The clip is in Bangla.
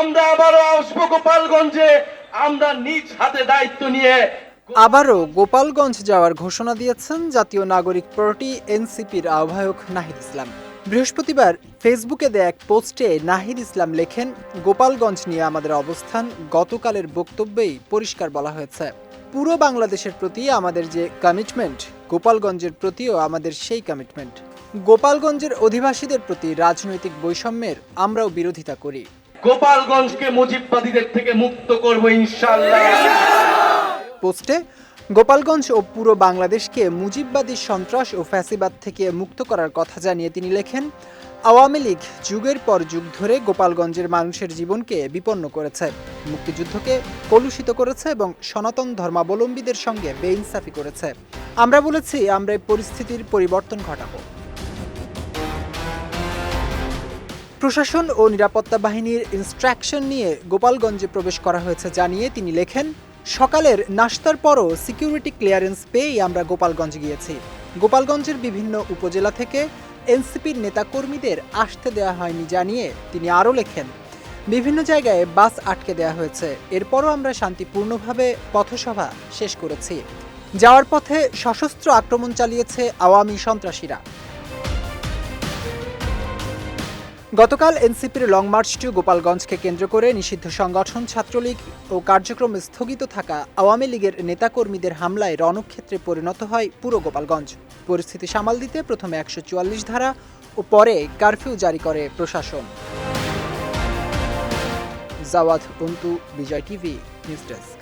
আমরা আবারও আসব গোপালগঞ্জে। আমরা নিজ হাতে দায়িত্ব নিয়ে আবারও গোপালগঞ্জ যাওয়ার ঘোষণা দিয়েছেন জাতীয় নাগরিক পার্টি এনসিপির আহ্বায়ক নাহিদ ইসলাম। বৃহস্পতিবার ফেসবুকে দেয়া এক পোস্টে নাহিদ ইসলাম লেখেন, গোপালগঞ্জ নিয়ে আমাদের অবস্থান গতকালের বক্তব্যেই পরিষ্কার বলা হয়েছে। পুরো বাংলাদেশের প্রতি আমাদের যে কমিটমেন্ট গোপালগঞ্জের প্রতিও আমাদের সেই কমিটমেন্ট গোপালগঞ্জের অধিবাসীদের প্রতি রাজনৈতিক বৈষম্যের আমরাও বিরোধিতা করি। গোপালগঞ্জকে মুজিববাদীদের থেকে মুক্ত করব ইনশাল্লাহ পোস্টে, গোপালগঞ্জ ও পুরো বাংলাদেশকে মুজিববাদী সন্ত্রাস ও ফ্যাসিবাদ থেকে মুক্ত করার কথা জানিয়ে তিনি লেখেন, আওয়ামী লীগ যুগের পর যুগ ধরে গোপালগঞ্জের মানুষের জীবনকে বিপন্ন করেছে, মুক্তিযুদ্ধকে কলুষিত করেছে এবং সনাতন ধর্মাবলম্বীদের সঙ্গে বেইনসাফি করেছে। আমরা বলেছি, আমরা এই পরিস্থিতির পরিবর্তন ঘটাবো। প্রশাসন ও নিরাপত্তা বাহিনীর ইনস্ট্রাকশন নিয়ে গোপালগঞ্জে প্রবেশ করা হয়েছে জানিয়ে তিনি লেখেন, সকালের নাস্তার পরও সিকিউরিটি ক্লিয়ারেন্স পেয়েই আমরা গোপালগঞ্জ গিয়েছি। গোপালগঞ্জের বিভিন্ন উপজেলা থেকে এনসিপির নেতাকর্মীদের আসতে দেওয়া হয়নি জানিয়ে তিনি আরও লেখেন, বিভিন্ন জায়গায় বাস আটকে দেওয়া হয়েছে। এরপরও আমরা শান্তিপূর্ণভাবে পথসভা শেষ করেছি। যাওয়ার পথে সশস্ত্র আক্রমণ চালিয়েছে আওয়ামী সন্ত্রাসীরা। গতকাল এনসিপির লং মার্চ টু গোপালগঞ্জকে কেন্দ্র করে নিষিদ্ধ সংগঠন, ছাত্রলীগ ও কার্যক্রম স্থগিত থাকা আওয়ামী লীগের নেতাকর্মীদের হামলায় রণক্ষেত্রে পরিণত হয় পুরো গোপালগঞ্জ। পরিস্থিতি সামাল দিতে প্রথমে একশো চুয়াল্লিশ ধারা ও পরে কারফিউ জারি করে প্রশাসন। Jawad Bijoy TV, news desk.